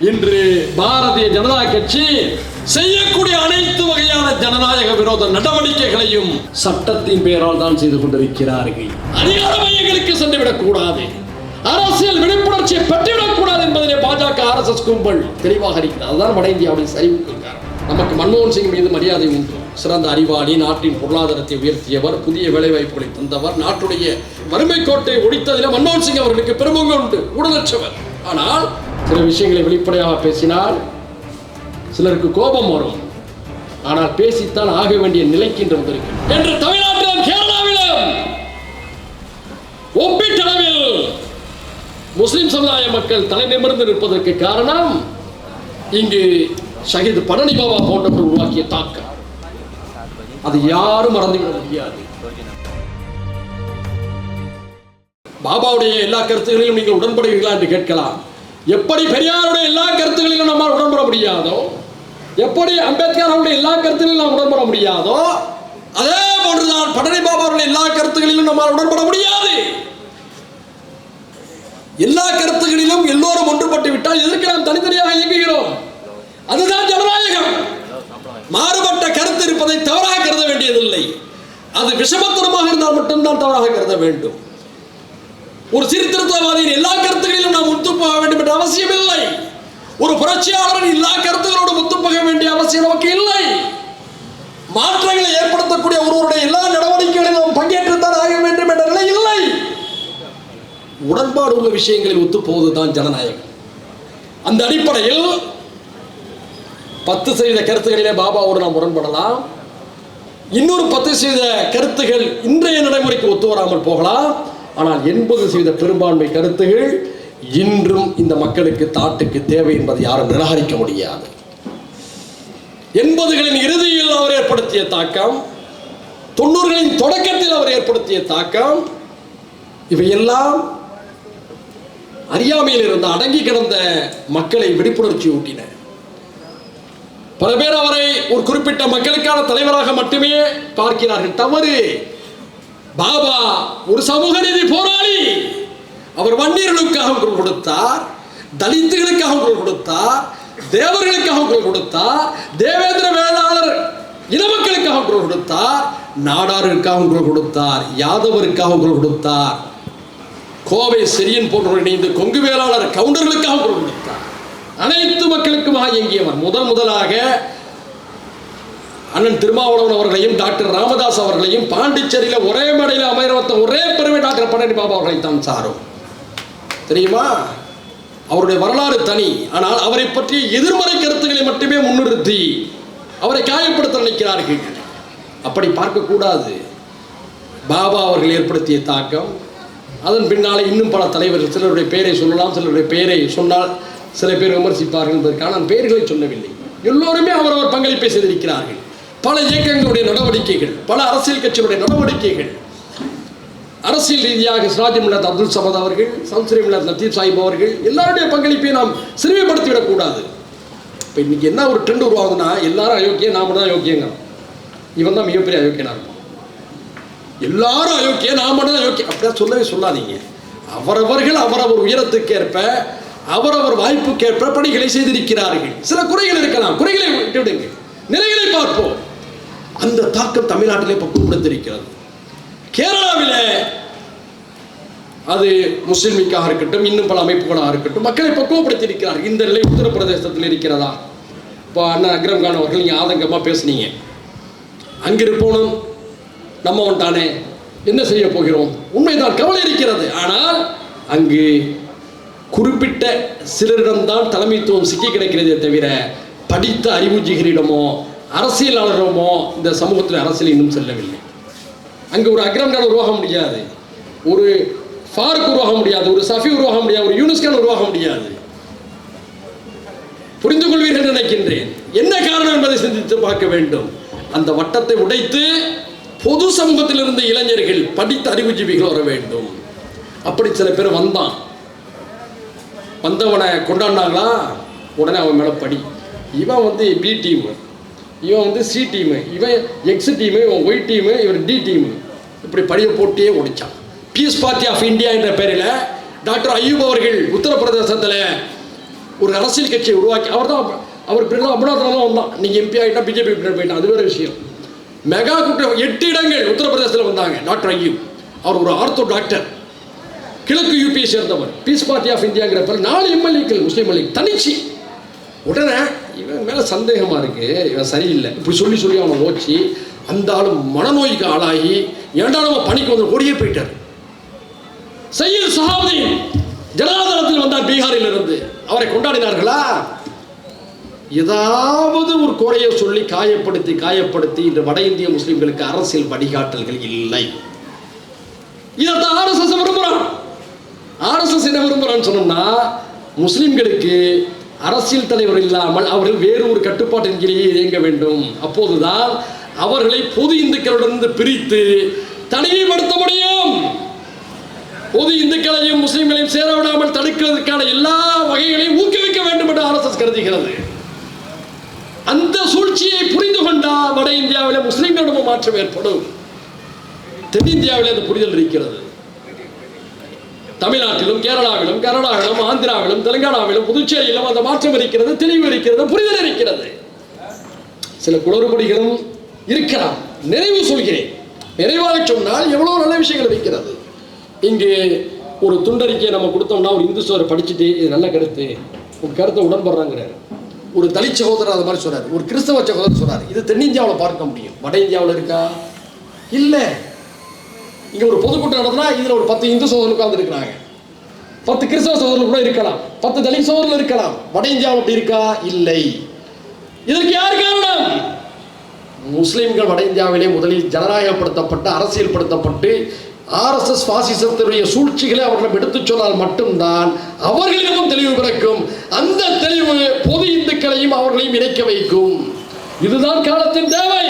இன்று பாரதிய ஜனதா கட்சி செய்யக்கூடிய அனைத்து வகையான ஜனநாயக விரோத நடவடிக்கைகளையும் சட்டத்தின் பெயரால் தான் செய்து கொண்டிருக்கிறார்கள். அதிகார மையங்களுக்கு சென்றுவிடக் கூடாது. அரசியல் விழிப்புணர்ச்சியை பெற்றுவிடக் கூடாது என்பதிலே பாஜக எஸ் கும்பல் தெளிவாக இருக்கிறது அதுதான் வட இந்தியாவுடைய சரிவுக்கு நமக்கு மன்மோகன் சிங் மீது மரியாதை உண்டு. சிறந்த அறிவாளி நாட்டின் பொருளாதாரத்தை உயர்த்தியவர் புதிய வேலைவாய்ப்புகளை தந்தவர் நாட்டுடைய வறுமை கோட்டை ஒழித்ததில் மன்மோகன் சிங் அவர்களுக்கு பெருமங்க உண்டு. ஊழலற்றவர் ஆனால் சில விஷயங்களை வெளிப்படையாக பேசினால் சிலருக்கு கோபம் வரும். ஆனால் பேசித்தான் ஆக வேண்டிய நிலைக்கு இன்று வந்திருக்கிறது என்று தமிழ்நாட்டிலும் கேரளாவிலும் ஒப்பீட்டளவில் முஸ்லிம் சமுதாய மக்கள் தலை நிமிர்ந்து நிற்பதற்கு காரணம் இங்கு ஷஹீத் பழனி பாபா போன்றவர் உருவாக்கிய தாக்கம். அது யாரும் மறந்துவிட முடியாது. பாபாவுடைய எல்லா கருத்துகளையும் நீங்கள் உடன்படுவீர்களா என்று கேட்கலாம். எப்படி பெரியாருடைய எல்லா கருத்துகளிலும் நம்மால் உடன்பட முடியாதோ எப்படி அம்பேத்கர் அவருடைய எல்லா கருத்துகளிலும் நாம் உடன்பட முடியாதோ அதே போன்றுதான் படனி மாபவருடைய எல்லா கருத்துகளிலும் நம்மால் உடன்பட முடியாது. எல்லா கருத்துகளிலும் எல்லோரும் ஒன்றுபட்டு விட்டால் எதற்கு நாம் தனித்தனியாக இயங்குகிறோம்? அதுதான் ஜனநாயகம். மாறுபட்ட கருத்து இருப்பதை தவறாக கருத வேண்டியதில்லை. அது விஷமத்தனமாக இருந்தால் மட்டும்தான் தவறாக கருத வேண்டும். ஒரு சீர்திருத்தவாதியின் எல்லா கருத்துகளிலும் நாம் போக வேண்டும் என்ற அவசியம் இல்லை. ஒரு புரட்சியாளரின் எல்லா கருத்துகளோடு போக வேண்டிய அவசியம் நமக்கு இல்லை. மாற்றங்களை ஏற்படுத்தக்கூடிய ஒருவருடைய எல்லா நடவடிக்கைகளிலும் நாம் பங்கேற்றுத்தான் ஆக வேண்டும் என்ற நிலை இல்லை. உடன்பாடு உள்ள விஷயங்களில் ஒத்துப்போவதுதான் ஜனநாயகம். அந்த அடிப்படையில் பத்து சதவீத கருத்துக்களிலே பாபாவோடு நாம் உடன்படலாம் இன்னொரு பத்து சதவீத கருத்துகள் இன்றைய நடைமுறைக்கு ஒத்து வராமல் போகலாம். ஆனால் எண்பது சதவீத பெரும்பான்மை கருத்துகள் இன்றும் இந்த மக்களுக்கு தாட்டுக்கு தேவை என்பதை யாரும் நிராகரிக்க முடியாது. எண்பதுகளின் இறுதியில் அவர் ஏற்படுத்திய தாக்கம் தொண்ணூறுகளின் தொடக்கத்தில் அவர் ஏற்படுத்திய தாக்கம் இவையெல்லாம் அறியாமையில் இருந்த அடங்கி கிடந்த மக்களை விழிப்புணர்ச்சி ஊட்டின. பல பேர் அவரை ஒரு குறிப்பிட்ட மக்களுக்கான தலைவராக மட்டுமே பார்க்கிறார்கள். தவறு. பாபா ஒரு சமூக நீதி போராளி. அவர் வன்னியர்களுக்காக குரல் கொடுத்தார் தலித்துகளுக்காக குரல் கொடுத்தார் தேவர்களுக்காக குரல் கொடுத்தார் தேவேந்திர வேளாளர் இன மக்களுக்காக குரல் கொடுத்தார் நாடாருக்காக குரல் கொடுத்தார் யாதவருக்காக குரல் கொடுத்தார். கோவை செரியன் போன்றவர் இணைந்து கொங்கு வேளாளர் கவுண்டர்களுக்காக குரல் கொடுத்தார். அனைத்து மக்களுக்குமாக இயங்கியவர் முதன் முதலாக அண்ணன் திருமாவளவன் அவர்களையும் டாக்டர் ராமதாஸ் அவர்களையும் பாண்டிச்சேரியில் ஒரே மேடையில் அமைய ஒரே பெருமை டாக்டர் பழனி பாபா அவர்களை தான் சாரும். தெரியுமா? அவருடைய வரலாறு தனி. ஆனால் அவரை பற்றிய எதிர்மறை கருத்துக்களை மட்டுமே முன்னிறுத்தி அவரை காயப்படுத்த நினைக்கிறார்கள். அப்படி பார்க்கக்கூடாது. பாபா அவர்கள் ஏற்படுத்திய தாக்கம் அதன் பின்னால் இன்னும் பல தலைவர்கள் சிலருடைய பெயரை சொல்லலாம் சிலருடைய பெயரை சொன்னால் சில பேர் விமர்சிப்பார்கள் என்பதற்கான நான் பெயர்களை சொல்லவில்லை. எல்லோருமே அவரவர் பங்களிப்பை செய்திருக்கிறார்கள். பல இயக்கங்களுடைய நடவடிக்கைகள் பல அரசியல் கட்சிகளுடைய நடவடிக்கைகள் அரசியல் ரீதியாக சிராஜ் மில்லத் அப்துல் சமத் அவர்கள் சம்சுரி மில்லத் லத்தீப் சாஹிப் அவர்கள் எல்லாருடைய பங்களிப்பை நாம் சிறுமைப்படுத்தி விடக்கூடாது இப்போ இன்னைக்கு என்ன ஒரு ட்ரெண்ட் உருவாகுதுன்னா எல்லாரும் அயோக்கியம் நாம தான் அயோக்கியங்க இவன் தான் மிகப்பெரிய அயோக்கியனா இருக்கும் எல்லாரும் அயோக்கிய நான் மட்டும் தான் அயோக்கியம். அப்படியா சொல்லவே சொல்லாதீங்க. அவரவர்கள் அவரவர் உயரத்துக்கேற்ப அவரவர் வாய்ப்புக்கேற்ப பணிகளை செய்திருக்கிறார்கள். சில குறைகள் இருக்கலாம். குறைகளை விட்டுவிடுங்க நிலைகளை பார்ப்போம். அந்த தாக்கம் தமிழ்நாட்டிலே பக்குவப்படுத்திருக்கிறது கேரளாவில் அது முஸ்லிம் லீக்காக இருக்கட்டும் இன்னும் பல அமைப்புகளாக இருக்கட்டும் மக்களை பக்குவப்படுத்தி இருக்கிறார் இந்த நிலை உத்தரப்பிரதேசத்தில் இருக்கிறதா? இப்போ அண்ணன் அக்ரம் கான் அவர்கள் நீங்கள் ஆதங்கமாக பேசுனீங்க. அங்கிருப்போனும் நம்ம ஒன்றானே என்ன செய்ய போகிறோம்? உண்மைதான் கவலை இருக்கிறது. ஆனால் அங்கு குறிப்பிட்ட சிலரிடம்தான் தலைமைத்துவம் சிக்கி கிடைக்கிறதே தவிர படித்த அறிவுஜிகளிடமோ அரசியலாளரிடமோ இந்த சமூகத்தில் அரசியல் இன்னும் செல்லவில்லை. அங்கே ஒரு அக்ரம்கான் உருவாக முடியாது. ஒரு ஃபாருக் உருவாக முடியாது. ஒரு சஃபி உருவாக முடியாது. ஒரு யூனிஸ்கான் உருவாக முடியாது. புரிந்து கொள்வீர்கள் நினைக்கின்றேன். என்ன காரணம் என்பதை சிந்தித்து பார்க்க வேண்டும். அந்த வட்டத்தை உடைத்து பொது சமூகத்தில் இருந்த இளைஞர்கள் படித்த அறிவுஜீவிகள் வர வேண்டும். அப்படி சில பேர் வந்தான். வந்தவனை கொண்டாடினாங்களா? உடனே அவன் மேலே படி. இவன் வந்து பி டீம் இவன் வந்து சி டீமு இவன் எக்ஸ் டீமு இவன் ஒய் டீமு இவன் டி டீமு இப்படி படியை போட்டியே ஒடிச்சான் பீஸ் பார்ட்டி ஆஃப் இந்தியா என்ற பெயரில் டாக்டர் ஐயூப் அவர்கள் உத்தரப்பிரதேசத்தில் ஒரு அரசியல் கட்சியை உருவாக்கி அவர் தான் அவர் பிறகு அமர்நாத்லாம் வந்தான். நீங்கள் எம்பி ஆகிட்டா பிஜேபி போயிட்டான். அது வேறு விஷயம். மெகா கூட்டம் எட்டு இடங்கள் உத்தரப்பிரதேசத்தில் வந்தாங்க டாக்டர் ஐயூப். அவர் ஒரு ஆர்த்தோ டாக்டர். கிழக்கு யூபியை சேர்ந்தவர். பீஸ் பார்ட்டி ஆஃப் இந்தியாங்கிற பேர் நாலு எம்எல்ஏக்கள் முஸ்லீம் மல்லிக் தனிச்சு. உடனே இவன் மேலே சந்தேகமாக இருக்கு. இவன் சரியில்லை. இப்படி சொல்லி சொல்லி அவனை ஓச்சி அந்த ஆள் மனநோய்க்கு ஆளாகி ஏண்டா நம்ம பணிக்கு வந்து ஓடியே போயிட்டார்? சையது சஹாபதி ஜனாதரத்தில் வந்தார் பீகாரில் இருந்து அவரை கொண்டாடினார்களா? ஏதாவது ஒரு குறையை சொல்லி காயப்படுத்தி காயப்படுத்தி இன்று வட இந்திய முஸ்லிம்களுக்கு அரசியல் வழிகாட்டல்கள் இல்லை. இதைத்தான் ஆர்எஸ்எஸ் விரும்புகிறான் ஆர்எஸ்எஸ் என்ன விரும்புகிறான்னு சொன்னோம்னா முஸ்லிம்களுக்கு அரசியல் தலைவர் இல்லாமல் அவர்கள் வேறு ஒரு கட்டுப்பாட்டின் கீழே இயங்க வேண்டும். அப்போதுதான் அவர்களை பொது இந்துக்களிடமிருந்து பிரித்து தனிமைப்படுத்த முடியும். பொது இந்துக்களையும் முஸ்லிம்களையும் சேர விடாமல் தடுக்கிறதுக்கான எல்லா வகைகளையும் ஊக்குவிக்க வேண்டும் என்று ஆர்எஸ்எஸ் கருதுகிறது. அந்த சூழ்ச்சியை புரிந்து கொண்டால் வட இந்தியாவில் முஸ்லிம்களிடமும் மாற்றம் ஏற்படும். தென்னிந்தியாவில் அந்த புரிதல் இருக்கிறது. தமிழ்நாட்டிலும் கேரளாவிலும் கர்நாடகாவிலும் ஆந்திராவிலும் தெலுங்கானாவிலும் புதுச்சேரியிலும் அந்த மாற்றம் இருக்கிறது தெளிவு இருக்கிறது புரிதல் இருக்கிறது. சில குளறுபடிகளும் இருக்கலாம். நிறைவு சொல்கிறேன். நிறைவாக சொன்னால் எவ்வளவு நல்ல விஷயங்கள் இருக்கிறது. இங்கு ஒரு துண்டறிக்கையை நம்ம கொடுத்தோம்னா ஒரு இந்து சோரை படிச்சுட்டு இது நல்ல கருத்து. ஒரு கருத்தை உடன்படுறாங்கிறாரு. ஒரு தலித் சகோதரர் அது மாதிரி சொல்றாரு. ஒரு கிறிஸ்தவ சகோதரர் சொல்றாரு. இது தென்னிந்தியாவில் பார்க்க முடியும். வட இந்தியாவில் இருக்கா? இல்லை. இங்க ஒரு பொதுக்கூட்டம் நடத்தினா இதுல ஒரு பத்து இந்து சோதனை உட்கார்ந்து பத்து கிறிஸ்தவ சகோதரர் கூட இருக்கலாம். பத்து தலித் சகோதரர் இருக்கலாம். வட இந்தியாவில் அப்படி இருக்கா? இல்லை. இதற்கு யார் காரணம்? முஸ்லிம்கள் வட இந்தியாவிலே முதலில் ஜனநாயகப்படுத்தப்பட்டு அரசியல்படுத்தப்பட்டு ஆர்எஸ்எஸ் பாசிசத்தினுடைய சூழ்ச்சிகளை அவர்களிடம் எடுத்துச் சொன்னால் மட்டும்தான் அவர்களிடமும் தெளிவு பிறக்கும். அந்த தெளிவு பொது இந்துக்களையும் அவர்களையும் இணைக்க வைக்கும். இதுதான் காலத்தின் தேவை.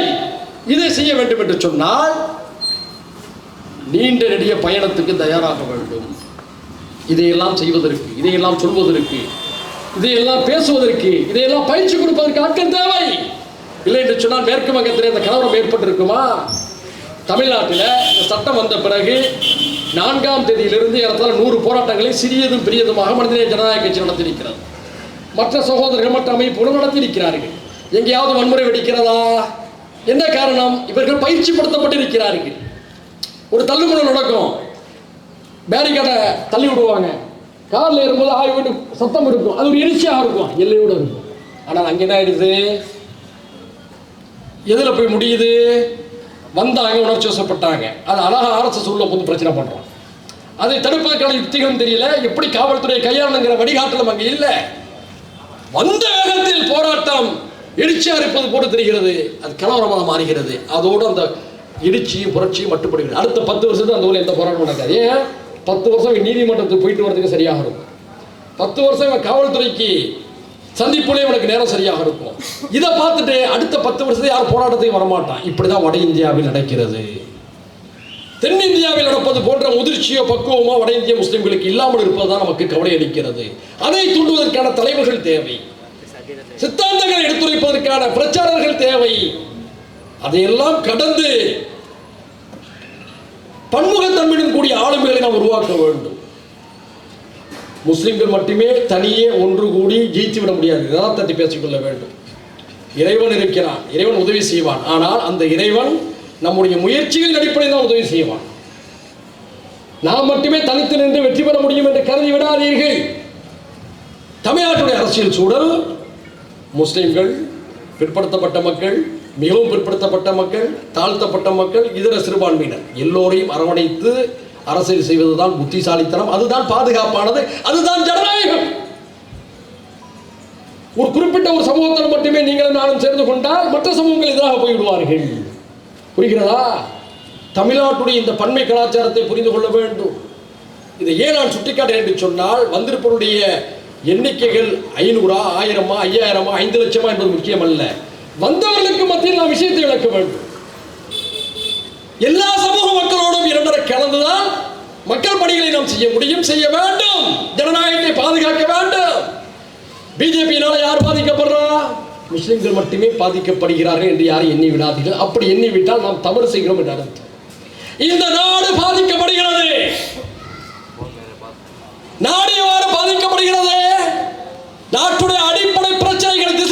இதை செய்ய வேண்டும் என்று சொன்னால் நீண்ட நெடிய பயணத்துக்கு தயாராக வேண்டும். இதையெல்லாம் செய்வதற்கு இதையெல்லாம் சொல்வதற்கு இதையெல்லாம் பேசுவதற்கு இதையெல்லாம் பயிற்சி கொடுப்பதற்கு ஆட்கள் தேவை. இல்லை என்று சொன்னால் மேற்கு வங்கத்தில் இந்த கலவரம் ஏற்பட்டிருக்குமா? தமிழ்நாட்டில் இந்த சட்டம் வந்த பிறகு நான்காம் தேதியிலிருந்து இடத்துல நூறு போராட்டங்களை சிறியதும் பெரியதுமாக மனிதநேய ஜனநாயக கட்சி நடத்தியிருக்கிறது. மற்ற சகோதரர்கள் மற்ற அமைப்புகளும் நடத்தியிருக்கிறார்கள். எங்கேயாவது வன்முறை வெடிக்கிறதா? என்ன காரணம்? இவர்கள் பயிற்சிப்படுத்தப்பட்டிருக்கிறார்கள். ஒரு தள்ளுமுறை நடக்கும். பேரிகேட்டை தள்ளி விடுவாங்க. காரில் ஏறும்போது ஆய்வு சத்தம் இருக்கும். அது ஒரு எரிச்சியாக இருக்கும். எல்லையோடு இருக்கும். ஆனால் அங்கே என்ன ஆயிடுது? எதில் போய் முடியுது? வந்தாங்க உணர்ச்சி வசப்பட்டாங்க அது அழகா ஆர்எஸ்எஸ் உள்ள வந்து பிரச்சனை பண்ணுறோம் அதை தடுப்பதற்கான யுக்திகளும் தெரியல. எப்படி காவல்துறை கையாளணுங்கிற வழிகாட்டலும் அங்கே இல்லை. வந்த வேகத்தில் போராட்டம் எழுச்சியா இருப்பது போட்டு தெரிகிறது. அது கலவரமாக மாறுகிறது. அதோடு அந்த இடிச்சியும் புரட்சியும் மட்டுப்படுகிறது. அடுத்த பத்து வருஷத்துக்கு அந்த ஊரில் எந்த போராட்டம் நடக்காது. ஏன்? பத்து வருஷம் நீதிமன்றத்துக்கு போயிட்டு வரதுக்கு சரியாக இருக்கும் பத்து வருஷம் இவன் காவல்துறைக்கு சந்திப்புலேயே இவனுக்கு நேரம் சரியாக இருக்கும். இதை பார்த்துட்டு அடுத்த பத்து வருஷத்துக்கு யார் போராட்டத்தையும் வரமாட்டான். இப்படிதான் வட இந்தியாவில் நடக்கிறது. தென்னிந்தியாவில் நடப்பது போன்ற முதிர்ச்சியோ பக்குவமோ வட இந்திய முஸ்லிம்களுக்கு இல்லாமல் இருப்பதுதான் நமக்கு கவலை அளிக்கிறது. அதை தூண்டுவதற்கான தலைவர்கள் தேவை. சித்தாந்தங்களை எடுத்துரைப்பதற்கான பிரச்சாரர்கள் தேவை. அதையெல்லாம் கடந்து பன்முகத்தன்மையுடன் கூடிய ஆளுமைகளை நாம் உருவாக்க வேண்டும். முஸ்லிம்கள் மட்டுமே தனியே ஒன்று கூடி ஜெயித்து விட முடியாது. யதார்த்தத்தை பேசிக்கொள்ள வேண்டும். இறைவன் இருக்கிறான். இறைவன் உதவி செய்வான். ஆனால் அந்த இறைவன் நம்முடைய முயற்சிகளின் அடிப்படையில் தான் உதவி செய்வான். நாம் மட்டுமே தனித்து நின்று வெற்றி பெற முடியும் என்று கருதி விடாதீர்கள். தமிழ்நாட்டுடைய அரசியல் சூழல் முஸ்லிம்கள் பிற்படுத்தப்பட்ட மக்கள் மிகவும் பிற்படுத்தப்பட்ட மக்கள் தாழ்த்தப்பட்ட மக்கள் இதர சிறுபான்மையினர். எல்லோரையும் அரவணைத்து அரசியல் செய்வதுதான் புத்திசாலித்தனம். அதுதான் பாதுகாப்பானது. அதுதான் ஜனநாயகம். ஒரு குறிப்பிட்ட ஒரு சமூகத்தில் மட்டுமே நீங்களும் நானும் சேர்ந்து கொண்டால் மற்ற சமூகங்கள் எதிராக போய்விடுவார்கள். புரிகிறதா? தமிழ்நாட்டுடைய இந்த பன்மை கலாச்சாரத்தை புரிந்து கொள்ள வேண்டும். இதை ஏன் நான் சுட்டிக்காட்டேன் என்று சொன்னால் வந்திருப்பவருடைய எண்ணிக்கைகள் ஐநூறா ஆயிரமா ஐயாயிரமா ஐந்து லட்சமா என்பது முக்கியமல்ல. வந்தவர்களுக்கு மத்தியில் நாம் விஷயத்தை விளக்க வேண்டும். எல்லா சமூக மக்களோடும் இரண்டரை கலந்துதான் மக்கள் பணிகளை நாம் செய்ய முடியும் செய்ய வேண்டும். ஜனநாயகத்தை பாதுகாக்க வேண்டும். பிஜேபியினால யார் பாதிக்கப்படுறா? முஸ்லிம்கள் மட்டுமே பாதிக்கப்படுகிறார்கள் என்று யாரும் எண்ணி விடாதீர்கள். அப்படி எண்ணி விட்டால் நாம் தவறு செய்கிறோம் என்று அர்த்தம். இந்த நாடு பாதிக்கப்படுகிறது. நாடு எவ்வாறு பாதிக்கப்படுகிறது? பிரச்சனைகளுக்கு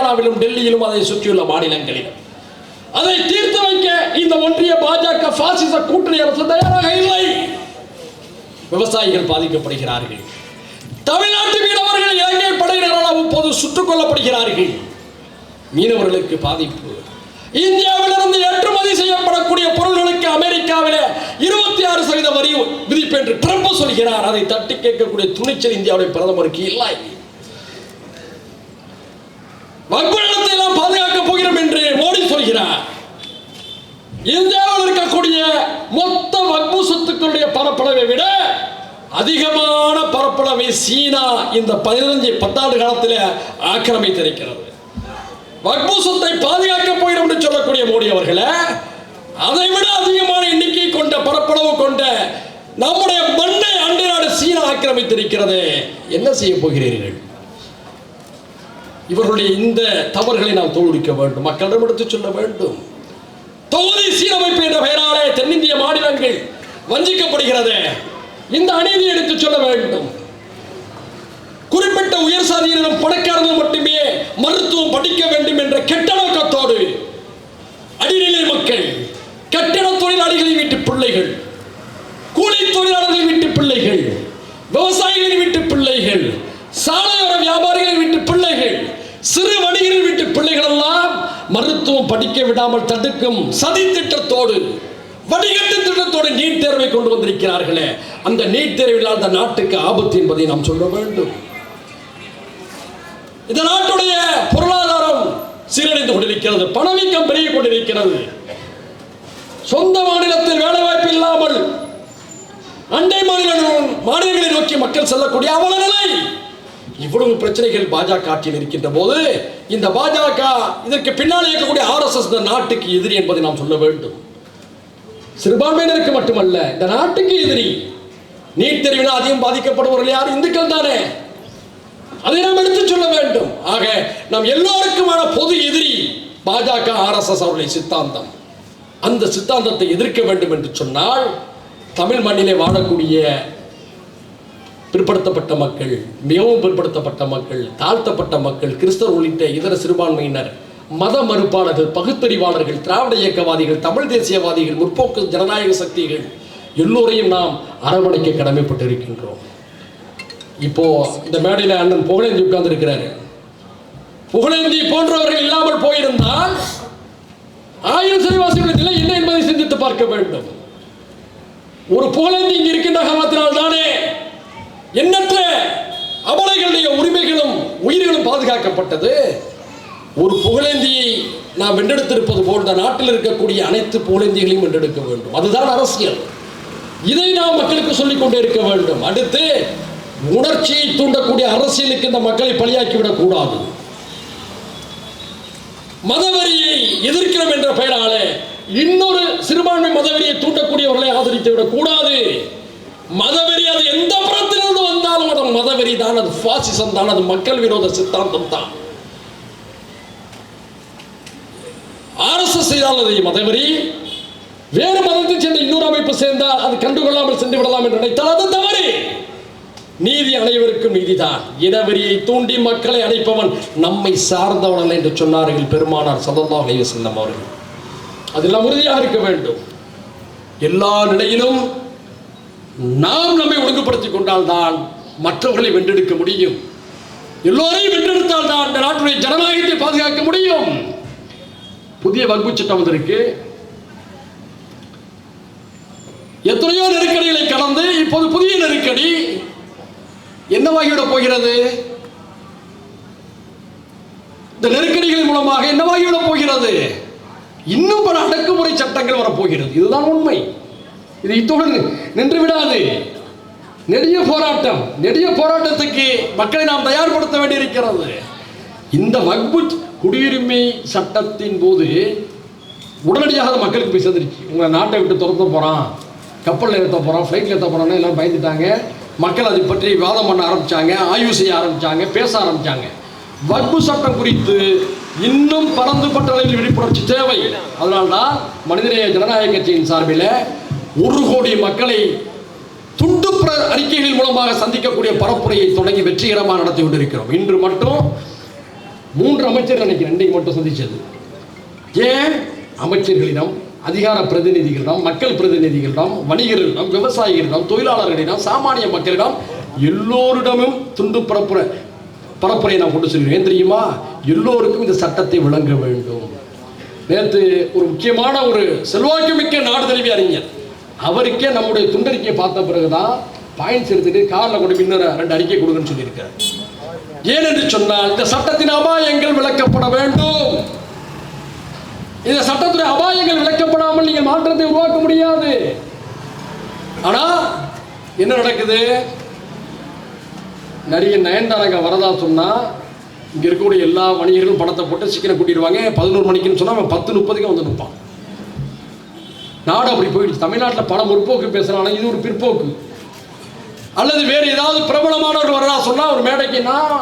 ஹரியானாவிலும் டெல்லியிலும் அதை சுற்றியுள்ள மாநிலங்களிலும். அதை தீர்த்து வைக்க இந்த ஒன்றிய பாஜக பாசிச கூட்டணி அரசு தயாராக இல்லை. விவசாயிகள் பாதிக்கப்படுகிறார்கள். தமிழ்நாட்டு மீனவர்கள் இலங்கை படையினரால் அவ்வப்போது சுட்டுக் கொல்லப்படுகிறார்கள். மீனவர்களுக்கு பாதிப்பு. இந்தியாவிலிருந்து ஏற்றுமதி செய்யப்படக்கூடிய பொருள்களுக்கு அமெரிக்காவிலே இருபத்தி ஆறு சதவீத வரி விதிப்பு என்று ட்ரம்ப் சொல்கிறார். அதை தட்டி கேட்கக்கூடிய துணிச்சல் இந்தியாவுடைய பிரதமருக்கு இல்லை. வக்பு எல்லாம் பாதுகாக்க போகிறோம் என்று மோடி சொல்கிறார். இந்தியாவில் இருக்கக்கூடிய மொத்த வக்பு சொத்துக்களுடைய பரப்பளவை விட அதிகமான பரப்பளவை சீனா இந்த பதினஞ்சு பத்தாண்டு காலத்தில் ஆக்கிரமித்திருக்கிறது. வக்பு சொத்தை பாதுகாக்க போகிறோம் என்று சொல்லக்கூடிய மோடி அவர்களே அதை விட அதிகமான எண்ணிக்கை கொண்ட பரப்பளவு கொண்ட நம்முடைய மண்ணை அண்டை நாடு சீனா ஆக்கிரமித்திருக்கிறது. என்ன செய்ய போகிறீர்கள்? இவர்களுடைய இந்த தவறுகளை நாம் தோல்விக்க வேண்டும். மக்களிடம் எடுத்து சொல்ல வேண்டும். தொகுதி சீரமைப்பு என்ற பெயராலே தென்னிந்திய மாநிலங்கள் வஞ்சிக்கப்படுகிறது. இந்த அநீதி எடுத்து சொல்ல வேண்டும். குறிப்பிட்ட உயர் சாதியினரும் பணக்காரர்கள் மட்டுமே மருத்துவம் படிக்க வேண்டும் என்ற கெட்ட நோக்கத்தோடு அடிநிலை மக்கள் கட்டிட தொழிலாளிகள் படிக்க விடாமல் தடுக்கும் சதி திட்டத்தோடு வடிகட்டு திட்டத்தோடு நீட் தேர்வை கொண்டு வந்திருக்கிறார்களே அந்த நீட் தேர்வில் அந்த நாட்டுக்கு ஆபத்து என்பதை நாம் சொல்ல வேண்டும். இந்த நாட்டுடைய பொருளாதாரம் சீரழிந்து கொண்டிருக்கிறது பணவீக்கம் பெருகிக் கொண்டிருக்கிறது. சொந்த மாநிலத்தில் வேலை வாய்ப்பு இல்லாமல் அண்டை மாநில மாநிலங்களை நோக்கி மக்கள் செல்லக்கூடிய அவல நிலை இவ்வளவு பிரச்சனைகள் பாஜக ஆட்சியில் இருக்கின்ற போது இந்த பாஜக இதற்கு பின்னால் இயக்கக்கூடிய ஆர்எஸ்எஸ் இந்த நாட்டுக்கு எதிரி என்பதை நாம் சொல்ல வேண்டும். சிறுபான்மையினருக்கு மட்டுமல்ல இந்த நாட்டுக்கு எதிரி. நீட் தெரிவினா அதிகம் பாதிக்கப்படுபவர்கள் யார்? இந்துக்கள் தானே. அதை நாம் எடுத்து சொல்ல வேண்டும். ஆக நாம் எல்லோருக்குமான பொது எதிரி பாஜக ஆர்எஸ்எஸ் அவருடைய சித்தாந்தம். அந்த சித்தாந்தத்தை எதிர்க்க வேண்டும் என்று சொன்னால் தமிழ் மண்ணிலே வாழக்கூடிய பிற்படுத்தப்பட்ட மக்கள் மிகவும் பிற்படுத்தப்பட்ட மக்கள் தாழ்த்தப்பட்ட மக்கள் கிறிஸ்தவர் உள்ளிட்ட இதர சிறுபான்மையினர் மத மறுப்பாளர்கள் பகுத்தறிவாளர்கள் திராவிட இயக்கவாதிகள் தமிழ் தேசியவாதிகள் முற்போக்கு ஜனநாயக சக்திகள் எல்லோரையும் நாம் அரவணைக்க கடமைப்பட்டிருக்கின்றோம். இப்போ இந்த மேடையில் அண்ணன் புகழேந்தி உட்கார்ந்து இருக்கிறாரு புகழேந்தி போன்றவர்கள் இல்லாமல் போயிருந்தால் ஆயிரம் சிறைவாசிகளுடைய நிலை என்ன என்பதை சிந்தித்து பார்க்க வேண்டும். ஒரு புகழேந்தி இங்கு இருக்கின்ற காலத்தினால் தானே எண்ணற்ற அபலைகளுடைய உரிமைகளும் உயிர்களும் பாதுகாக்கப்பட்டது. ஒரு புகழேந்தியை நாம் வென்றெடுத்திருப்பது போல் இந்த நாட்டில் இருக்கக்கூடிய அனைத்து புகழேந்திகளையும் வென்றெடுக்க வேண்டும். அதுதான் அரசியல். இதை நாம் மக்களுக்கு சொல்லிக் கொண்டே இருக்க வேண்டும். அடுத்து உணர்ச்சியை தூண்டக்கூடிய அரசியலுக்கு இந்த மக்களை பலியாக்கி விடக்கூடாது மதவரியை எதிர்க்கிறோம் என்ற பெயராலே இன்னொரு சிறுபான்மை மதவெறியை தூண்டக்கூடியவர்களை ஆதரித்து விடக்கூடாது மதவெறி அது எந்த புறத்திலிருந்து வந்தாலும் அது மதவெறி தான் அது பாசிசம் தான் அது மக்கள் விரோத சித்தாந்தம் தான். ஆர்எஸ்எஸ் செய்தால் அது மதவெறி. வேறு மதத்தை சேர்ந்த இன்னொரு அமைப்பு சேர்ந்தால் அது கண்டுகொள்ளாமல் சென்று விடலாம் என்று நினைத்தால் அது தவறு. நீதி அனைவருக்கும் நீதிதான். இனவெறியை தூண்டி மக்களை அழைப்பவன் நம்மை சார்ந்தவன் என்று சொன்னார்கள் பெருமானார் சதந்தா அலைவ செல்லம் அவர்கள். அதெல்லாம் உறுதியாக இருக்க வேண்டும். எல்லா நிலையிலும் நாம் நம்மை ஒழுங்குபடுத்திக் கொண்டால்தான் மற்றவர்களை வென்றெடுக்க முடியும். எல்லோரையும் வென்றெடுத்தால் தான் இந்த நாட்டுடைய ஜனநாயகத்தை பாதுகாக்க முடியும். புதிய வகுப்பு சட்டம் வந்திருக்கு. எத்தனையோ நெருக்கடிகளை கடந்து இப்போது புதிய நெருக்கடி என்னவாகிவிட போகிறது? இந்த நெருக்கடிகள் மூலமாக என்னவாகிவிட போகிறது? இன்னும் பல அடக்குமுறை சட்டங்கள் வரப்போகிறது. இதுதான் உண்மை. இது இத்துடன் நின்று விடாது நெடிய போராட்டம் நெடிய போராட்டத்துக்கு மக்களை நாம் தயார்படுத்த வேண்டியிருக்கிறது. இந்த வக்பு குடியுரிமை சட்டத்தின் போது உடனடியாக மக்களுக்கு போய் சேர்ந்துருச்சு. உங்களை நாட்டை விட்டு துரத்த போகிறான் கப்பலில் ஏற்ற போகிறான் ஃப்ளைட்டில் ஏற்ற போகிறான்னு எல்லாம் பயந்துட்டாங்க. மக்கள் அதை பற்றி வாதம் பண்ண ஆரம்பித்தாங்க ஆய்வு செய்ய ஆரம்பித்தாங்க பேச ஆரம்பித்தாங்க வக்பு சட்டம் குறித்து இன்னும் பரந்துபட்ட அளவில் விழிப்புணர்ச்சி தேவை. அதனால்தான் மனிதநேய ஜனநாயக கட்சியின் சார்பில் ஒரு கோடி மக்களை துண்டு அறிக்கைகள் மூலமாக சந்திக்கக்கூடிய பரப்புரையை தொடங்கி வெற்றிகரமாக நடத்தி கொண்டிருக்கிறோம். இன்று மட்டும் மூன்று அமைச்சர் நினைக்கிறேன். இன்றைக்கு மட்டும் சந்திச்சது. ஏன்? அமைச்சர்களிடம் அதிகார பிரதிநிதிகளிடம் மக்கள் பிரதிநிதிகளிடம் வணிகர்களிடம் விவசாயிகளிடம் தொழிலாளர்களிடம் சாமானிய மக்களிடம் எல்லோரிடமும் துண்டு பரப்புரை பரப்புரை நான் கொண்டு சொல்கிறேன். ஏன் தெரியுமா? எல்லோருக்கும் இந்த சட்டத்தை விளங்க வேண்டும். நேற்று ஒரு முக்கியமான ஒரு செல்வாக்கு மிக்க நாடு தழுவிய அறிஞர் அவருக்கே நம்முடைய துண்டறிக்கையை பார்த்த பிறகுதான் பாயிண்ட்ஸ் எடுத்துட்டு காரில் கொண்டு இன்னொரு ரெண்டு அறிக்கை கொடுங்கன்னு சொல்லியிருக்காரு. ஏனென்று சொன்னால் இந்த சட்டத்தின் அபாயங்கள் விளக்கப்பட வேண்டும். இந்த சட்டத்துடைய அபாயங்கள் விளக்கப்படாமல் நீங்கள் மாற்றத்தை உருவாக்க முடியாது. ஆனால் என்ன நடக்குது? நிறைய நயன்தாரங்க வரதா சொன்னால் இங்கே இருக்கக்கூடிய எல்லா வணிகர்களும் பணத்தை போட்டு சிக்கனை கூட்டிடுவாங்க. பதினோரு மணிக்குன்னு சொன்னால் அவன் பத்து முப்பதுக்கு வந்து நிற்பான். நாடு அப்படி போயிடுச்சு. தமிழ்நாட்டில் பல முற்போக்கு பேசுகிறாங்க இது ஒரு பிற்போக்கு. அல்லது வேறு ஏதாவது பிரபலமானவர் வரதா சொன்னால் ஒரு மேடைக்கு நான்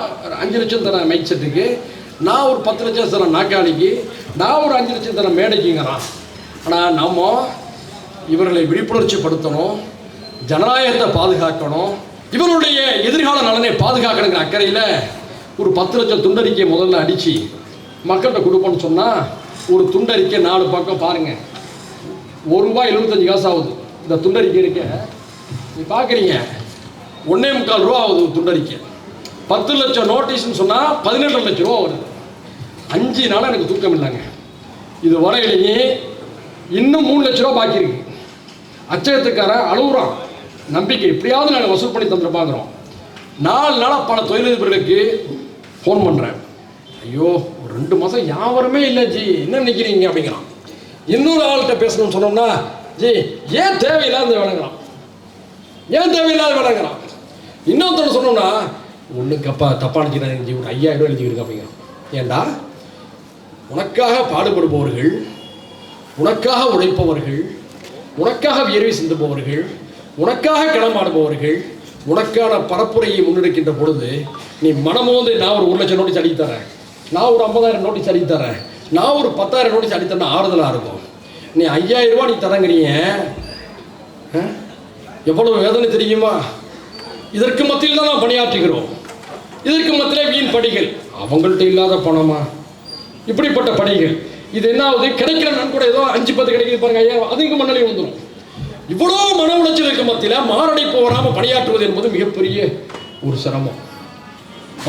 அஞ்சு லட்சம் தரேன் மைக் நான் ஒரு பத்து லட்சம் தரேன் நாக்காளிக்கு நான் ஒரு அஞ்சு லட்சம் தரேன் மேடைக்குங்கிறான் ஆனால் நம்ம இவர்களை விழிப்புணர்ச்சி படுத்தணும் ஜனநாயகத்தை பாதுகாக்கணும். இவருடைய எதிர்கால நலனை பாதுகாக்கணுங்கிற அக்கறையில் ஒரு பத்து லட்சம் துண்டறிக்கையை முதல்ல அடித்து மக்கள்கிட்ட கொடுப்போம்னு சொன்னால் ஒரு துண்டறிக்கை நாலு பக்கம் பாருங்கள் ஒரு ரூபாய் எழுபத்தஞ்சு காசு ஆகுது இந்த துண்டறிக்கை இருக்க. நீ பார்க்குறீங்க ஒன்றே முக்கால் ரூபா ஆகுது துண்டறிக்கை பத்து லட்சம் நோட்டீஸ்னு சொன்னால் பதினெட்டு லட்சம் ரூபா வருது. அஞ்சு நாளாக எனக்கு தூக்கம் இல்லைங்க. இது வரையிலேயே இன்னும் மூணு லட்ச ரூபா பாக்கி இருக்கு. அச்சகத்துக்காரன் அழுகுறான் நம்பிக்கை எப்படியாவது நாங்கள் வசூல் பண்ணி தந்துருப்பாங்கிறோம் நாலு நாளாக பல தொழிலதிபர்களுக்கு ஃபோன் பண்ணுறேன் ஐயோ ஒரு ரெண்டு மாதம் யாவருமே இல்லை ஜி. என்ன நினைக்கிறீங்க? அப்படிங்கிறான். இன்னொரு ஆள்கிட்ட பேசணும்னு சொன்னோம்னா ஜி ஏன் தேவையில்லாத வேலைங்கிறான் ஏன் தேவையில்லாத வேலைங்கிறான் இன்னொருத்தர் சொன்னோம்னா ஒன்றும் கப்பா தப்பா நினைக்கிறாங்க ஜி ஒரு ஐயாயிரம் ரூபாய் எழுதிக்கிருக்கு அப்படிங்கிறான். ஏண்டா? உனக்காக பாடுபடுபவர்கள் உனக்காக உழைப்பவர்கள் உனக்காக வியர்வை சிந்துபவர்கள் உனக்காக களமாடுபவர்கள் உனக்கான பரப்புரையை முன்னெடுக்கின்ற பொழுது நீ மனமோந்து நான் ஒரு ஒரு லட்சம் நோட்டீஸ் அடித்து தரேன். நான் ஒரு ஐம்பதாயிரம் நோட்டீஸ் அடித்து தரேன். நான் ஒரு பத்தாயிரம் நோட்டீஸ் அடித்து ஆறுதலாக இருக்கும். நீ ஐயாயிரம் ரூபா நீ தரங்கிறீங்க ஆ? எவ்வளவு வேதனை தெரியுமா? இதற்கு மத்தியில் தான் நாம் பணியாற்றுகிறோம். இதற்கு மத்தியிலே வீண் படிகள் அவங்கள்ட்ட இல்லாத பணமா? இப்படிப்பட்ட பணிகள். இது என்ன ஆகுது கிடைக்கிற நன்கூட ஏதோ அஞ்சு பத்து கிடைக்குது பாருங்க ஐயா அதுக்கு மண்ணலி வந்துடும் இவ்வளோ மன உளைச்சலுக்கு மத்தியில் மாரடைப்பு வராமல் பணியாற்றுவது என்பது மிகப்பெரிய ஒரு சிரமம்.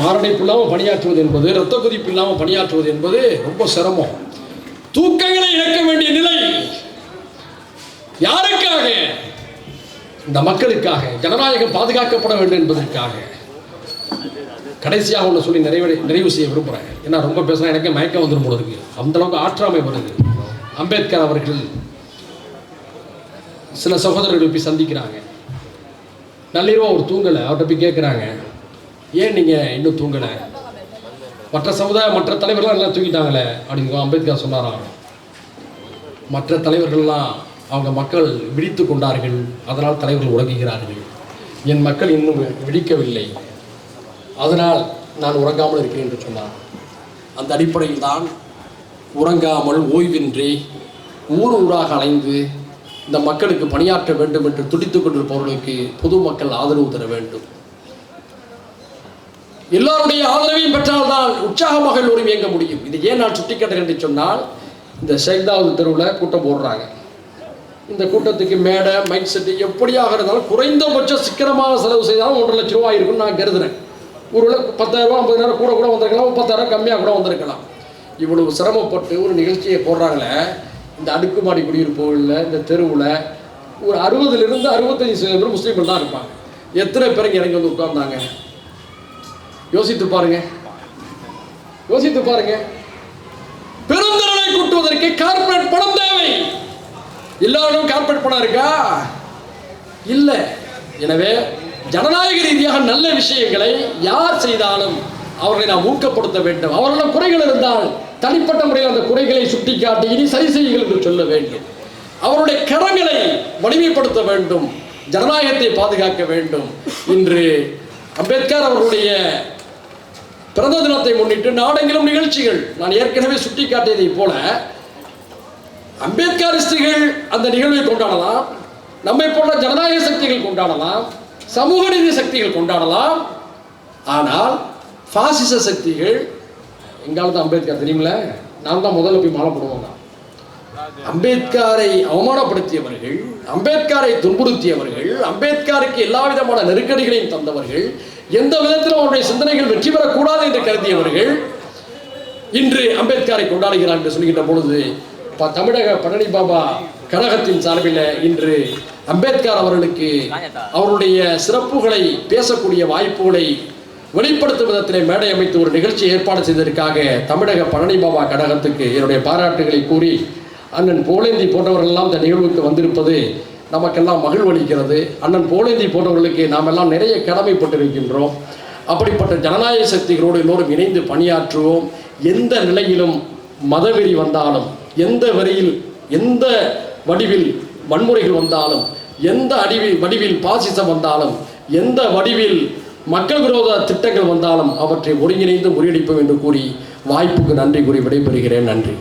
மாரடைப்பு இல்லாமல் பணியாற்றுவது என்பது இரத்த கொதிப்பு இல்லாமல் பணியாற்றுவது என்பது ரொம்ப சிரமம். தூக்கங்களை இழக்க வேண்டிய நிலை. யாருக்காக? இந்த மக்களுக்காக. ஜனநாயகம் பாதுகாக்கப்பட வேண்டும் என்பதற்காக. கடைசியாக ஒன்று சொல்லி நிறைவு நிறைவு செய்ய விரும்புகிறேன் ஏன்னா ரொம்ப பேசுனா எனக்கு மயக்கம் வந்துடும் போல இருக்கு. அந்த அளவுக்கு ஆற்றாமை வருது. அம்பேத்கர் அவர்கள் சில சகோதரர்கள் போய் சந்திக்கிறாங்க. நள்ளிரவா அவர் தூங்கலை. அவர்கிட்ட போய் கேட்குறாங்க ஏன் நீங்கள் இன்னும் தூங்கலை? மற்ற சமுதாய மற்ற தலைவர்கள்லாம் எல்லாம் தூங்கிட்டாங்களே அப்படின்னு அம்பேத்கர் சொன்னாராம். மற்ற தலைவர்கள்லாம் அவங்க மக்கள் விழித்து கொண்டார்கள் அதனால் தலைவர்கள் உறங்குகிறார்கள். என் மக்கள் இன்னும் விழிக்கவில்லை. அதனால் நான் உறங்காமல் இருக்கிறேன் என்று சொன்னார். அந்த அடிப்படையில் தான் உறங்காமல் ஓய்வின்றி ஊர் ஊராக அலைந்து இந்த மக்களுக்கு பணியாற்ற வேண்டும் என்று துடித்துக் கொண்டிருப்பவர்களுக்கு பொதுமக்கள் ஆதரவு தர வேண்டும். எல்லோருடைய ஆதரவையும் பெற்றால்தான் உற்சாகமாக எல்லோரும் இயங்க முடியும். இது ஏன் நான் சுட்டிக்காட்டுகிறேன் என்று சொன்னால் இந்த ஷெய்தாவது தெருவில் கூட்டம் போடுறாங்க. இந்த கூட்டத்துக்கு மேடை மைக் செட்டு எப்படியாக இருந்தாலும் குறைந்தபட்சம் சிக்கனமாக செலவு செய்தாலும் ஒன்றரை லட்ச ரூபாய் இருக்கும்னு நான் கருதுறேன். ஒருவேளை பத்தாயிரரூபா ஐம்பதாயிரம் கூட கூட வந்திருக்கலாம் பத்தாயிரம் கம்மியாக கூட வந்திருக்கலாம். இவ்வளவு சிரமப்பட்டு ஒரு நிகழ்ச்சியை போடுறாங்களே இந்த அடுக்குமாடி குடியிருப்புகளில் இந்த தெருவில் ஒரு அறுபதுலேருந்து அறுபத்தஞ்சு சதவீதம் முஸ்லீம்கள் தான் இருப்பாங்க. எத்தனை பேருக்கு இறங்கி வந்து உட்கார்ந்தாங்க? யோசித்து பாருங்க. யோசித்து பாருங்க. பெருந்திரளை கூட்டுவதற்கு கார்ப்பரேட் பணம் தேவை. எல்லாரும் கார்ப்பரேட் பணம் இருக்கா? இல்லை. எனவே ஜனநாயக ரீதியாக நல்ல விஷயங்களை யார் செய்தாலும் அவர்களை நாம் ஊக்கப்படுத்த வேண்டும். அவர்களிடம் குறைகள் இருந்தால் தனிப்பட்ட முறையில் அந்த குறைகளை சுட்டிக்காட்டி இனி சரி செய்யுங்கள் என்று சொல்ல வேண்டும். அவருடைய கரங்களை வலிமைப்படுத்த வேண்டும். ஜனநாயகத்தை பாதுகாக்க வேண்டும். இன்று அம்பேத்கர் அவர்களுடைய பிறந்த தினத்தை முன்னிட்டு நாடெங்கிலும் நிகழ்ச்சிகள். நான் ஏற்கனவே சுட்டிக்காட்டியதை போல அம்பேத்கரிஸ்டுகள் அந்த நிகழ்வை கொண்டாடலாம். நம்மை போன்ற ஜனநாயக சக்திகள் கொண்டாடலாம். சமூக நீதி சக்திகள் கொண்டாடலாம். ஆனால் பாசிச சக்திகள் எங்காலத்து அம்பேத்கர் தெரியுமில நான் தான் முதல்ல போய் மாலை போடுவோம் அம்பேத்கரை அவமானப்படுத்தியவர்கள் அம்பேத்கரை துன்புறுத்தியவர்கள் அம்பேத்கருக்கு எல்லா விதமான நெருக்கடிகளையும் தந்தவர்கள் எந்த விதத்திலும் அவருடைய சிந்தனைகள் வெற்றி பெறக்கூடாது என்று கருதியவர்கள் இன்று அம்பேத்கரை கொண்டாடுகிறார் என்று சொல்கின்ற பொழுது ப- தமிழக பழனி பாபா கழகத்தின் சார்பில் இன்று அம்பேத்கர் அவர்களுக்கு அவருடைய சிறப்புகளை பேசக்கூடிய வாய்ப்புகளை வெளிப்படுத்தும் விதத்திலே மேடை அமைத்து ஒரு நிகழ்ச்சி ஏற்பாடு செய்ததற்காக தமிழக பழனி பாபா கழகத்துக்கு என்னுடைய பாராட்டுகளை கூறி அண்ணன் போலேந்தி போன்றவர்களெல்லாம் இந்த நிகழ்வுக்கு வந்திருப்பது நமக்கெல்லாம் மகிழ்வளிக்கிறது அண்ணன் போலேந்தி போன்றவர்களுக்கு நாம் எல்லாம் நிறைய கடமைப்பட்டிருக்கின்றோம். அப்படிப்பட்ட ஜனநாயக சக்திகளோடு எல்லோரும் இணைந்து பணியாற்றுவோம். எந்த நிலையிலும் மதவெறி வந்தாலும் எந்த வரியில் எந்த வடிவில் வன்முறைகள் வந்தாலும் எந்த அடிவில் வடிவில் பாசிசம் வந்தாலும் எந்த வடிவில் மக்கள் விரோத திட்டங்கள் வந்தாலும் அவற்றை ஒருங்கிணைந்து முறியடிப்போம் என்று கூறி வாய்ப்புக்கு நன்றி கூறி விடைபெறுகிறேன். நன்றி.